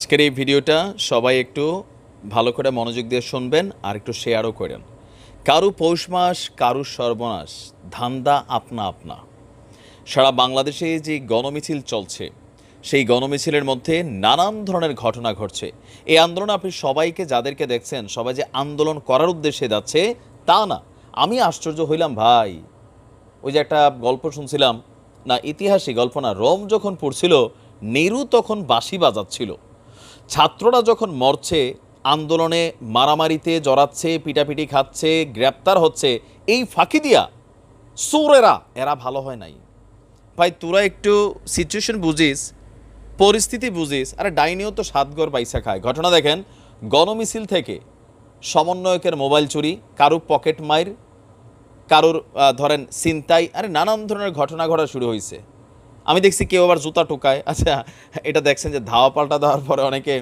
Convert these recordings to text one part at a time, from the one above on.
আজকের এই ভিডিওটা সবাই একটু ভালো করে মনোযোগ দিয়ে শুনবেন আর একটু শেয়ারও করেন। কারু পৌষ মাস, কারু সর্বনাশ, ধান্দা আপনা আপনা। সারা বাংলাদেশে যে গণমিছিল চলছে, সেই গণমিছিলের মধ্যে নানান ধরনের ঘটনা ঘটছে। এই আন্দোলন আপনি সবাইকে যাদেরকে দেখছেন, সবাই যে আন্দোলন করার উদ্দেশ্যে যাচ্ছে, তা না। আমি আশ্চর্য হইলাম, ভাই। ওই যে একটা গল্প শুনছিলাম, না ইতিহাসই গল্প না, রোম যখন পড়ছিল নেরু তখন বাঁশি বাজাচ্ছিল। ছাত্ররা যখন মরছে, আন্দোলনে মারামারিতে জড়াচ্ছে, পিটাপিটি খাচ্ছে, গ্রেপ্তার হচ্ছে, এই ফাঁকি দিয়া সোরেরা, এরা এরা ভালো হয় নাই। ভাই, তোরা একটু সিচুয়েশন বুঝিস, পরিস্থিতি বুঝিস। আরে, ডাইনিও তো সাতগড় পয়সা খায়। ঘটনা দেখেন, গণমিছিল থেকে সমন্বয়কের মোবাইল চুরি, কারুর পকেট মাইর, কারুর ধরেন চিন্তাই আরে, নানান ধরনের ঘটনা ঘটা শুরু হয়েছে আমি দেখছি কেউ আবার জুতা টোকায় আচ্ছা এটা দেখছেন যে ধাওয়া পাল্টা দেওয়ার পরে অনেকে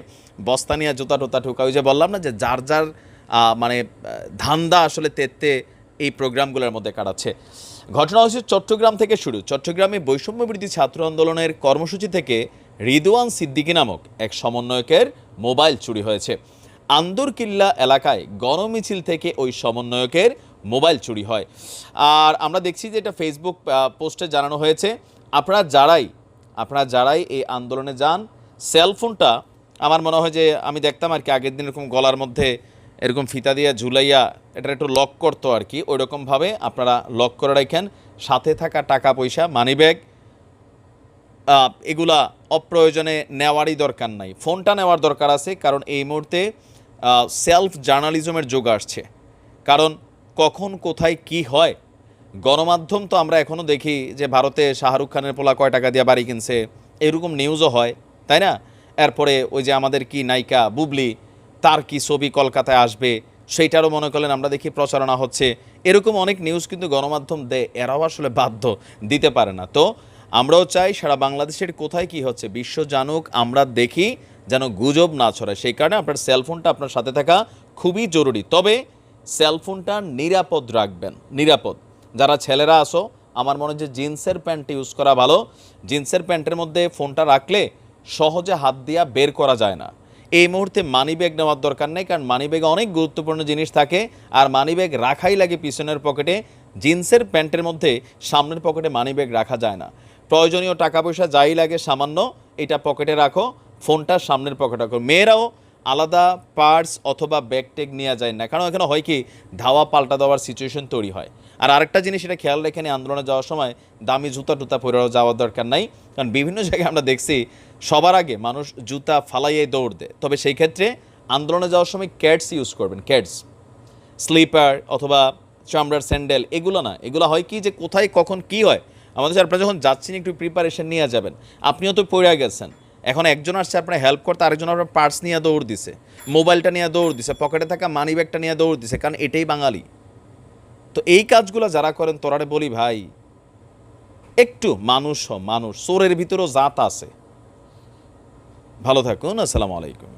বস্তা নিয়ে জুতা টোতা টোকায় ওই যে বললাম না যে যার যার মানে ধান্দা আসলে তেতে এই প্রোগ্রামগুলোর মধ্যে কাটাচ্ছে। ঘটনা হচ্ছে চট্টগ্রাম থেকে শুরু। চট্টগ্রামে বৈষম্য বিরোধী ছাত্র আন্দোলনের কর্মসূচি থেকে রিদওয়ান সিদ্দিকি নামক এক সমন্বয়কের মোবাইল চুরি হয়েছে। আন্দরকিল্লা এলাকায় গণমিছিল থেকে ওই সমন্বয়কের মোবাইল চুরি হয়। আর আমরা দেখছি যে এটা ফেসবুক পোস্টে জানানো হয়েছে। আপনারা যারাই আপনারা যারাই এই আন্দোলনে যান সেলফোনটা আমার মনে হয় যে আমি দেখতাম আর কি আগের দিন এরকম গলার মধ্যে এরকম ফিতা দিয়ে ঝুলাইয়া এটা একটু লক করতো আর কি ওই রকমভাবে আপনারা লক করে রাখেন। সাথে থাকা টাকা পয়সা মানি ব্যাগ এগুলা অপ্রয়োজনে নেওয়ারই দরকার নাই। ফোনটা নেওয়ার দরকার আছে কারণ এই মুহূর্তে সেলফ জার্নালিজমের যোগ আসছে। কারণ কখন, কোথায়, কি হয় গণমাধ্যম তো আমরা এখনও দেখি যে ভারতে শাহরুখ খানের পোলা কয় টাকা দিয়ে বাড়ি কিনছে, এরকম নিউজও হয়, তাই না? এরপরে ওই যে আমাদের কি নায়িকা বুবলি, তার কি ছবি কলকাতায় আসবে, সেইটারও মনে করলেন আমরা দেখি প্রচারণা হচ্ছে। এরকম অনেক নিউজ কিন্তু গণমাধ্যম দেয় এরাও আসলে বাধ্য, দিতে পারে না। তো আমরাও চাই সারা বাংলাদেশের কোথায় কি হচ্ছে, বিশ্ব জানুক, আমরা দেখি যেন গুজব না ছড়ায়। সেই কারণে আপনার সেলফোনটা আপনার সাথে থাকা খুবই জরুরি। তবে সেলফোনটা নিরাপদ রাখবেন, নিরাপদ। যারা ছেলেরা আসো, আমার মনে যে জিন্সের প্যান্ট ইউজ করা ভালো। জিন্সের প্যান্টের মধ্যে ফোনটা রাখলে সহজে হাত দিয়া বের করা যায় না। এই মুহূর্তে মানি ব্যাগ নেওয়ার দরকার নেই, কারণ মানি ব্যাগে অনেক গুরুত্বপূর্ণ জিনিস থাকে, আর মানি ব্যাগ রাখাই লাগে পিছনের পকেটে। জিন্সের প্যান্টের মধ্যে সামনের পকেটে মানি ব্যাগ রাখা যায় না। প্রয়োজনীয় টাকা পয়সা যাই লাগে সামান্য, এটা পকেটে রাখো, ফোনটা সামনের পকেটে রাখো। মেয়েরাও আলাদা পার্টস অথবা ব্যাগ টেগ নেওয়া যায় না। কারণ এখানে হয় কি, ধাওয়া পাল্টা দেওয়ার সিচুয়েশন তৈরি হয়। আর আরেকটা জিনিস এটা খেয়াল রেখে আন্দোলনে যাওয়ার সময় দামি জুতা টুতা পরে যাওয়ার দরকার নাই। কারণ বিভিন্ন জায়গায় আমরা দেখছি, সবার আগে মানুষ জুতা ফালাইয়ে দৌড় দেয়। তবে সেই ক্ষেত্রে আন্দোলনে যাওয়ার সময় ক্যাটস ইউজ করবেন। ক্যাটস স্লিপার অথবা চামড়ার স্যান্ডেল এগুলো না। এগুলো হয় কি যে কোথায়, কখন কি হয়, আমাদের আপনারা যখন যাচ্ছেন একটু প্রিপারেশন নিয়ে যাবেন। আপনিও তো পড়ে গেছেন। এখন একজন আসছে, আপনার হেল্প করতে আরেকজন আপনার পার্স নিয়ে দৌড় দিছে মোবাইলটা নিয়ে দৌড় দিছে পকেটে থাকা মানি ব্যাগটা নিয়ে দৌড় দিছে, কারণ এটাই বাঙালি। তো এই কাজগুলো যারা করেন তোরারে বলি ভাই, একটু মানুষ মানুষ, চোরের ভিতরেও জাত আছে। ভালো থাকুন, আসসালামু আলাইকুম।